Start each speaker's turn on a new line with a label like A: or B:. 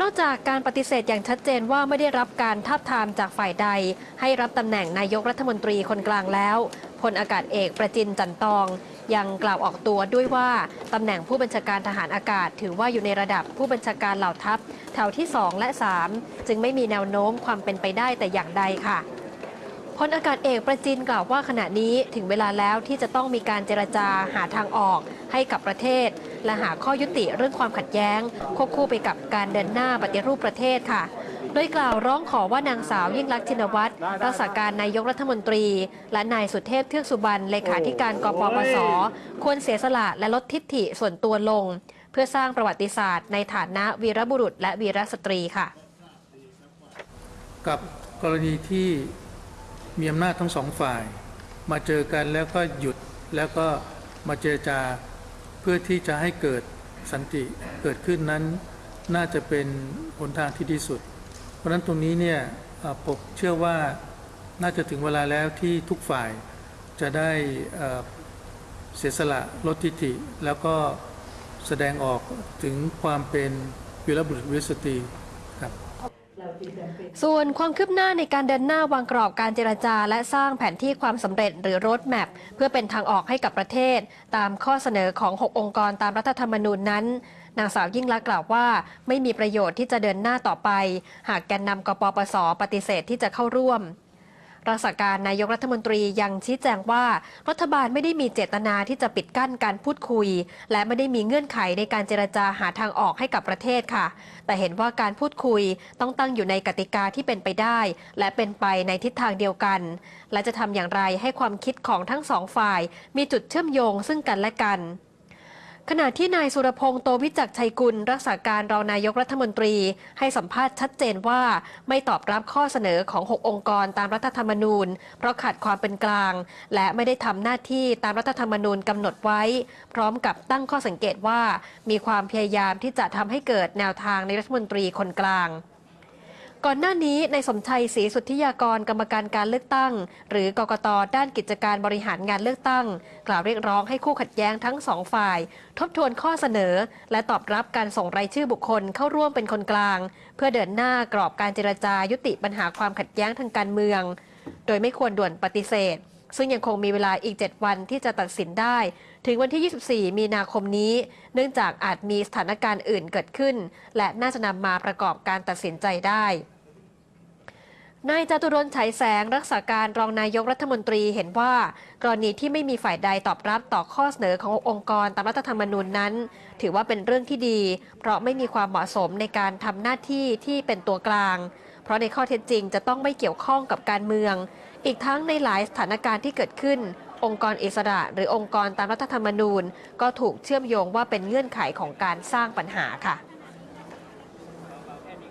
A: นอกจากการปฏิเสธอย่างชัดเจนว่าไม่ได้รับการทาบทามจากฝ่ายใด ให้รับตำแหน่งนายกรัฐมนตรีคนกลางแล้วพลอากาศเอกประจินจันตอง ยังกล่าวออกตัวด้วยว่าตำแหน่งผู้บัญชาการทหารอากาศ ถือว่าอยู่ในระดับผู้บัญชาการเหล่าทัพแถวที่ 2 และ 3 จึงไม่มีแนวโน้มความเป็นไปได้แต่อย่างใดค่ะพลอากาศเอกประจินกล่าวว่าขณะนี้ถึงเวลาแล้วที่จะต้องมีการเจรจาหาทางออกให้กับประเทศ และหาข้อยุติเรื่องความขัดแย้ง ควบคู่ไปกับการเดินหน้าปฏิรูปประเทศค่ะโดยกล่าวร้องขอว่านางสาวยิ่งลักษณ์ชินวัตรรักษาการนายกรัฐมนตรี และนายสุเทพเทือกสุบรรณเลขาธิการกปปส ควรเสียสละและลดทิฐิส่วนตัวลง เพื่อสร้างประวัติศาสตร์ในฐานะวีรบุรุษและวีรสตรีค่ะ
B: กับกรณีที่มีอำนาจทั้งสองฝ่าย มาเจอกันแล้วก็หยุดแล้วก็มาเจรจา เพื่อที่จะให้เกิดสันติเกิดขึ้นนั้น น่าจะเป็นหนทางที่ดีสุด เพราะฉะนั้นตรงนี้เนี่ยผมเชื่อว่าน่าจะถึงเวลาแล้วที่ทุกฝ่ายจะได้เสียสละลดทิฐิ แล้วก็แสดงออกถึงความเป็นวีรบุรุษวีรสตรีครับ
A: ส่วนความคืบหน้าในการเดินหน้าวางกรอบการเจรจา และสร้างแผนที่ความสำเร็จหรือรถแมพเพื่อเป็นทางออกให้กับประเทศ ตามข้อเสนอของ 6 องค์กรตามรัฐธรรมนูญนั้น นางสาวยิ่งลักษณ์กล่าวว่า ไม่มีประโยชน์ที่จะเดินหน้าต่อไป หากแกนนำกปปส ปฏิเสธที่จะเข้าร่วม รักษาการนายกรัฐมนตรียังชี้แจงว่า รัฐบาลไม่ได้มีเจตนาที่จะปิดกั้นการพูดคุย และไม่ได้มีเงื่อนไขในการเจรจาหาทางออกให้กับประเทศค่ะ แต่เห็นว่าการพูดคุยต้องตั้งอยู่ในกติกาที่เป็นไปได้ และเป็นไปในทิศทางเดียวกัน และจะทำอย่างไรให้ความคิดของทั้งสองฝ่าย มีจุดเชื่อมโยงซึ่งกันและกัน ขณะที่นายสุรพงษ์โตวิจักชัยกุล รักษาการรองนายกรัฐมนตรี ให้สัมภาษณ์ชัดเจนว่าไม่ตอบรับข้อเสนอของ 6 องค์กรตามรัฐธรรมนูญ เพราะขาดความเป็นกลาง และไม่ได้ทำหน้าที่ตามรัฐธรรมนูญกำหนดไว้ พร้อมกับตั้งข้อสังเกตว่า มีความพยายามที่จะทำให้เกิดแนวทางในรัฐมนตรีคนกลาง ก่อนหน้านี้ในสมชัยศรีสุทธิยากรกรรมการการเลือกตั้ง หรือกกตด้านกิจการบริหารงานเลือกตั้ง กล่าวเรียกร้องให้คู่ขัดแย้งทั้งสองฝ่าย ทบทวนข้อเสนอ และตอบรับการส่งรายชื่อบุคคลเข้าร่วมเป็นคนกลาง เพื่อเดินหน้ากรอบการเจรจายุติปัญหาความขัดแย้งทางการเมือง โดยไม่ควรด่วนปฏิเสธ ซึ่งยังคงมีเวลาอีก 7 วันที่จะตัดสินได้ ถึงวันที่ 24 มีนาคมนี้ เนื่องจากอาจมีสถานการณ์อื่นเกิดขึ้น และน่าจะนำมาประกอบการตัดสินใจได้ นายจตุรนฉายแสงรักษาการรองนายกรัฐมนตรีเห็นว่า กรณีที่ไม่มีฝ่ายใดตอบรับต่อข้อเสนอขององค์กรตามรัฐธรรมนูญนั้น ถือว่าเป็นเรื่องที่ดี เพราะไม่มีความเหมาะสมในการทำหน้าที่ที่เป็นตัวกลาง เพราะในข้อเท็จจริงจะต้องไม่เกี่ยวข้องกับการเมือง อีกทั้งในหลายสถานการณ์ที่เกิดขึ้น องค์กรอิสระ หรือองค์กรตามรัฐธรรมนูญ ก็ถูกเชื่อมโยงว่าเป็นเงื่อนไขของการสร้างปัญหาค่ะ